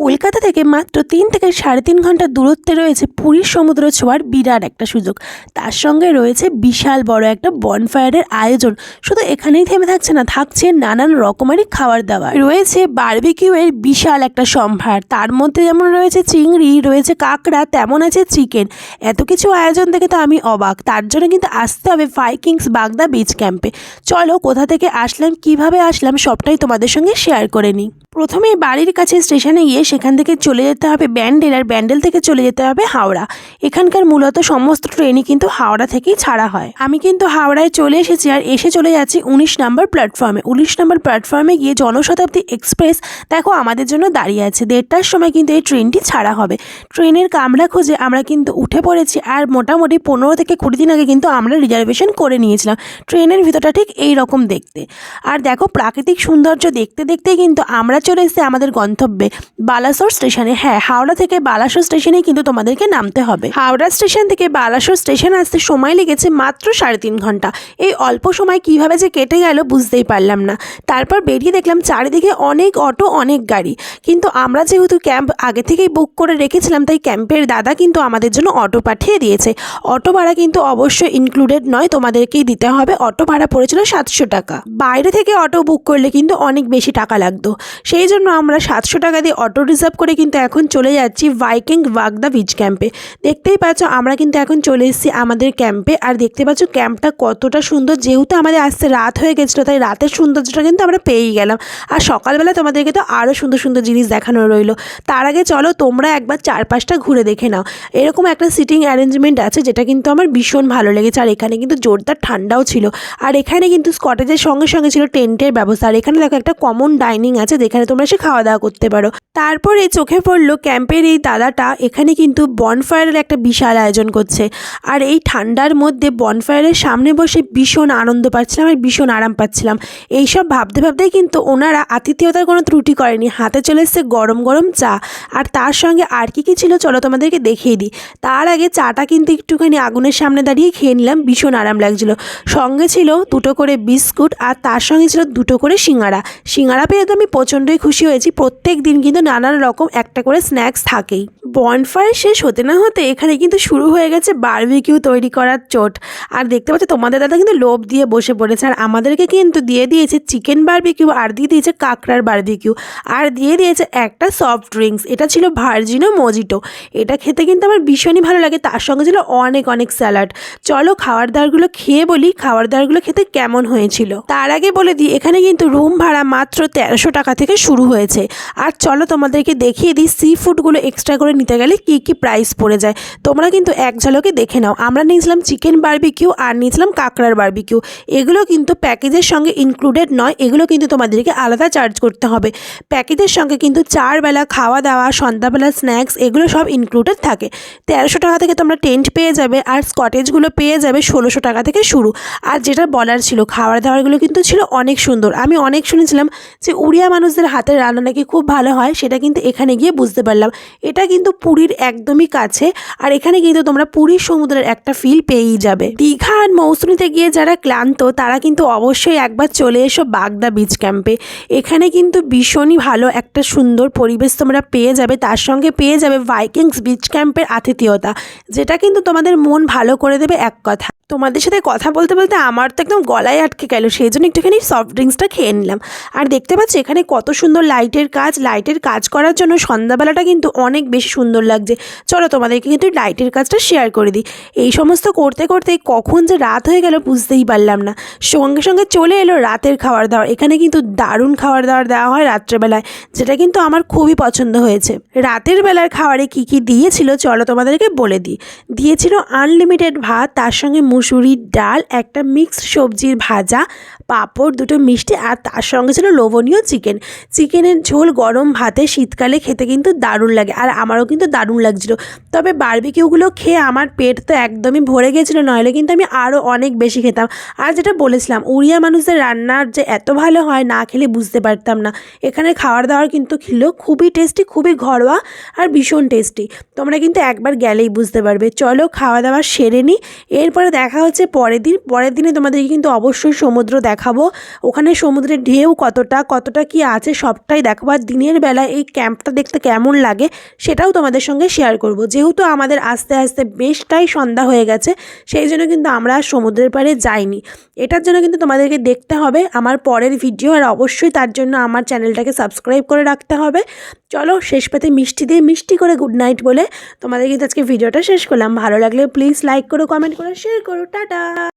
কলকাতা থেকে মাত্র তিন থেকে সাড়ে তিন ঘণ্টা দূরত্বে রয়েছে পুরীর সমুদ্র ছোঁয়ার বিরাট একটা সুযোগ। তার সঙ্গে রয়েছে বিশাল বড় একটা বনফায়ারের আয়োজন। শুধু এখানেই থেমে থাকছে না, থাকছে নানান রকমারি খাবার দাবার। রয়েছে বারবিকিউ এর বিশাল একটা সম্ভার। তার মধ্যে যেমন রয়েছে চিংড়ি, রয়েছে কাঁকড়া, তেমন আছে চিকেন। এত কিছু আয়োজন দেখে তো আমি অবাক। তার জন্য কিন্তু আসতে হবে ফাইকিংস বাগদা বিচ ক্যাম্পে চলো, কোথা থেকে আসলাম, কীভাবে আসলাম, সবটাই তোমাদের সঙ্গে শেয়ার করে নিই। প্রথমে বাড়ির কাছে স্টেশনে গিয়ে সেখান থেকে চলে যেতে হবে ব্যান্ডেল আর ব্যান্ডেল থেকে চলে যেতে হবে হাওড়া। এখানকার মূলত সমস্ত ট্রেনই কিন্তু হাওড়া থেকেই ছাড়া হয়। আমি কিন্তু হাওড়ায় চলে এসেছি আর এসে চলে যাচ্ছি উনিশ নম্বর প্ল্যাটফর্মে। উনিশ নম্বর প্ল্যাটফর্মে গিয়ে জনশতাব্দী এক্সপ্রেস দেখো আমাদের জন্য দাঁড়িয়ে আছে। দেড়টার সময় কিন্তু এই ট্রেনটি ছাড়া হবে। ট্রেনের কামরা খুঁজে আমরা কিন্তু উঠে পড়েছি আর মোটামুটি পনেরো থেকে কুড়ি দিন আগে কিন্তু আমরা রিজার্ভেশন করে নিয়েছিলাম। ট্রেনের ভিতরটা ঠিক এই রকম দেখতে। আর দেখো প্রাকৃতিক সৌন্দর্য দেখতে দেখতেই কিন্তু আমরা চলে এসেছি আমাদের গন্তব্যে। বালাসোর স্টেশনে হ্যাঁ হাওড়া থেকে বালাসোর স্টেশনে কিন্তু তোমাদেরকে নামতে হবে। হাওড়া স্টেশন থেকে বালাসোর স্টেশন আসতে সময় লেগেছে মাত্র সাড়ে তিন ঘণ্টা। এই অল্প সময় কীভাবে যে কেটে গেল বুঝতেই পারলাম না। তারপর বেরিয়ে দেখলাম চারিদিকে অনেক অটো, অনেক গাড়ি। কিন্তু আমরা যেহেতু ক্যাম্প আগে থেকেই বুক করে রেখেছিলাম, তাই ক্যাম্পের দাদা কিন্তু আমাদের জন্য অটো পাঠিয়ে দিয়েছে। অটো ভাড়া কিন্তু অবশ্যই ইনক্লুডেড নয়, তোমাদেরকেই দিতে হবে। অটো ভাড়া পড়েছিল সাতশো টাকা। বাইরে থেকে অটো বুক করলে কিন্তু অনেক বেশি টাকা লাগতো। সেই জন্য আমরা সাতশো টাকা দিয়ে অটো রিজার্ভ করে কিন্তু এখন চলে যাচ্ছি ভাইকিং বাগদা বিচ ক্যাম্পে দেখতেই পাচ্ছ, আমরা কিন্তু এখন চলে এসেছি আমাদের ক্যাম্পে আর দেখতে পাচ্ছ ক্যাম্পটা কতটা সুন্দর, যেহেতু আমাদের আসতে রাত হয়ে গেছিল, তাই রাতের সৌন্দর্যটা কিন্তু আমরা পেয়েই গেলাম। আর সকালবেলা তোমাদেরকে তো আরও সুন্দর সুন্দর জিনিস দেখানো রইল। তার আগে চলো, তোমরা একবার চারপাশটা ঘুরে দেখে নাও। এরকম একটা সিটিং অ্যারেঞ্জমেন্ট আছে, যেটা কিন্তু আমার ভীষণ ভালো লেগেছে। আর এখানে কিন্তু জোরদার ঠান্ডাও ছিল। আর এখানে কিন্তু স্কটেজের সঙ্গে সঙ্গে ছিল টেন্টের ব্যবস্থা। আর এখানে দেখো একটা কমন ডাইনিং আছে, যেখানে তোমরা সে খাওয়া দাওয়া করতে পারো। তারপরে চোখে পড়ল ক্যাম্পের এই দাদাটা, এখানে কিন্তু বনফায়ারের একটা বিশাল আয়োজন করছে। আর এই ঠান্ডার মধ্যে বনফায়ারের সামনে বসে ভীষণ আনন্দ পাচ্ছিলাম আর ভীষণ আরাম পাচ্ছিলাম। এইসব ভাবতে ভাবতেই কিন্তু ওনারা আতিথেয়তার কোনো ত্রুটি করেনি। হাতে চলে এসছে গরম গরম চা। আর তার সঙ্গে আর কি কী ছিল চলো তোমাদেরকে দেখিয়ে দিই। তার আগে চাটা কিন্তু একটুখানি আগুনের সামনে দাঁড়িয়ে খেয়ে নিলাম, ভীষণ আরাম লাগছিল। সঙ্গে ছিল দুটো করে বিস্কুট আর তার সঙ্গে ছিল দুটো করে সিঙ্গারা। সিঙ্গারা পেয়ে তো আমি প্রচণ্ডই খুশি হয়েছি। প্রত্যেক দিন কিন্তু নানান রকম একটা করে স্ন্যাক্স থাকেই। বনফায়ার শেষ হতে না হতে এখানে কিন্তু শুরু হয়ে গেছে বারবিকিউ তৈরি করার চোট। আর দেখতে পাচ্ছ তোমাদের দাদা কিন্তু লোভ দিয়ে বসে পড়েছে। আর আমাদেরকে কিন্তু দিয়ে দিয়েছে চিকেন বারবিকিউ আর দিয়ে দিয়েছে কাঁকড়ার বারবিকিউ আর দিয়ে দিয়েছে একটা সফট ড্রিঙ্কস এটা ছিল ভার্জিনো মজিটো এটা খেতে কিন্তু আমার ভীষণই ভালো লাগে। তার সঙ্গে ছিল অনেক অনেক স্যালাড চলো খাওয়ার দাবারগুলো খেয়ে বলি, খাওয়ার দাবারগুলো খেতে কেমন হয়েছিল। তার আগে বলে দিই, এখানে কিন্তু রুম ভাড়া মাত্র তেরোশো টাকা থেকে শুরু হয়েছে। আর চলো তোমাদেরকে দেখিয়ে দিই সি ফুডগুলো এক্সট্রা করে নিতে গেলে কী কী প্রাইস পড়ে যায়। তোমরা কিন্তু এক ঝলকে দেখে নাও। আমরা নিয়েছিলাম চিকেন বার্বিকিউ আর নিয়েছিলাম কাঁকড়ার বারবিকিউ এগুলো কিন্তু প্যাকেজের সঙ্গে ইনক্লুডেড নয়, এগুলো কিন্তু তোমাদেরকে আলাদা চার্জ করতে হবে। প্যাকেজের সঙ্গে কিন্তু চার বেলা খাওয়া দাওয়া, সন্ধ্যাবেলা স্ন্যাক্স এগুলো সব ইনক্লুডেড থাকে। তেরোশো টাকা থেকে তোমরা টেন্ট পেয়ে যাবে আর স্কটেজগুলো পেয়ে যাবে ষোলোশো টাকা থেকে শুরু। আর যেটা বলার ছিল খাবার দাবারগুলো কিন্তু ছিল অনেক সুন্দর। আমি অনেক শুনেছিলাম যে উড়িয়া মানুষদের হাতের রান্না নাকি খুব ভালো হয়, সেটা কিন্তু এখানে গিয়ে বুঝতে পারলাম। এটা কিন্তু পুরীর একদমই কাছে আর এখানে কিন্তু তোমরা পুরীর সমুদ্রের একটা ফিল পেয়েই যাবে। দীঘা আর মৌসুমিতে গিয়ে যারা ক্লান্ত, তারা কিন্তু অবশ্যই একবার চলে এসো বাগদা বিচ ক্যাম্পে এখানে কিন্তু ভীষণই ভালো একটা সুন্দর পরিবেশ তোমরা পেয়ে যাবে। তার সঙ্গে পেয়ে যাবে ভাইকিংস বিচ ক্যাম্পের আতিথেয়তা, যেটা কিন্তু তোমাদের মন ভালো করে দেবে এক কথা। তোমাদের সাথে কথা বলতে বলতে আমার তো একদম গলায় আটকে গেল, সেই জন্য একটুখানি সফট ড্রিঙ্কসটা খেয়ে নিলাম। আর দেখতে পাচ্ছি এখানে কত সুন্দর লাইটের কাজ লাইটের কাজ করার জন্য সন্ধ্যাবেলাটা কিন্তু অনেক বেশি সুন্দর লাগছে। চলো তোমাদেরকে কিন্তু লাইটের কাজটা শেয়ার করে দিই। এই সমস্ত করতে করতে কখন যে রাত হয়ে গেল বুঝতেই পারলাম না। সঙ্গে সঙ্গে চলে এলো রাতের খাবার দাবার এখানে কিন্তু দারুণ খাবার দাবার দেওয়া হয় রাত্রেবেলায়, যেটা কিন্তু আমার খুবই পছন্দ হয়েছে। রাতের বেলার খাবারে কি কি দিয়েছিল চলো তোমাদেরকে বলে দিই। দিয়েছিল আনলিমিটেড ভাত, তার সঙ্গে মুসুরির ডাল, একটা মিক্সড সবজির ভাজা, পাঁপড়, দুটো মিষ্টি, আর তার সঙ্গে ছিল লোভনীয় চিকেন চিকেনের ঝোল গরম ভাতে শীতকালে খেতে কিন্তু দারুণ লাগে। আর আমারও কিন্তু দারুণ লাগছিল। তবে বারবিকিউগুলো খেয়ে আমার পেট তো একদমই ভরে গেছিল, নইলে কিন্তু আমি আরও অনেক বেশি খেতাম। আর যেটা বলেছিলাম, উড়িয়া মানুষদের রান্নার যে এত ভালো হয়, না খেলে বুঝতে পারতাম না। এখানে খাওয়ার দাওয়ার কিন্তু ছিল খুবই টেস্টি, খুবই ঘরোয়া আর ভীষণ টেস্টি। তোমরা কিন্তু একবার গেলেই বুঝতে পারবে। চলো খাওয়া দাওয়া সেরে নিই এরপরে দেখা হচ্ছে পরের দিন। পরের দিনে তোমাদেরকে কিন্তু অবশ্যই সমুদ্র দেখাবো। ওখানে সমুদ্রের ঢেউ কতটা কতটা কি আছে, সবটাই দেখাবো। আর দিনের বেলা এই ক্যাম্পটা দেখতে কেমন লাগে সেটাও তোমাদের সঙ্গে শেয়ার করব। যেহেতু আমাদের আস্তে আস্তে বেশটাই সন্ধ্যা হয়ে গেছে, সেই জন্য কিন্তু আমরা সমুদ্রের পাড়ে যাইনি। এটার জন্য কিন্তু তোমাদেরকে দেখতে হবে, আমার পরের ভিডিও আর অবশ্যই তার জন্য আমার চ্যানেলটাকে সাবস্ক্রাইব করে রাখতে হবে। চলো শেষ পাতে মিষ্টি দিয়ে মিষ্টি করে গুড নাইট বলে তোমাদের কিন্তু আজকে ভিডিওটা শেষ করলাম। ভালো লাগলে প্লিজ লাইক করো কমেন্ট করো শেয়ার করো, টাটা!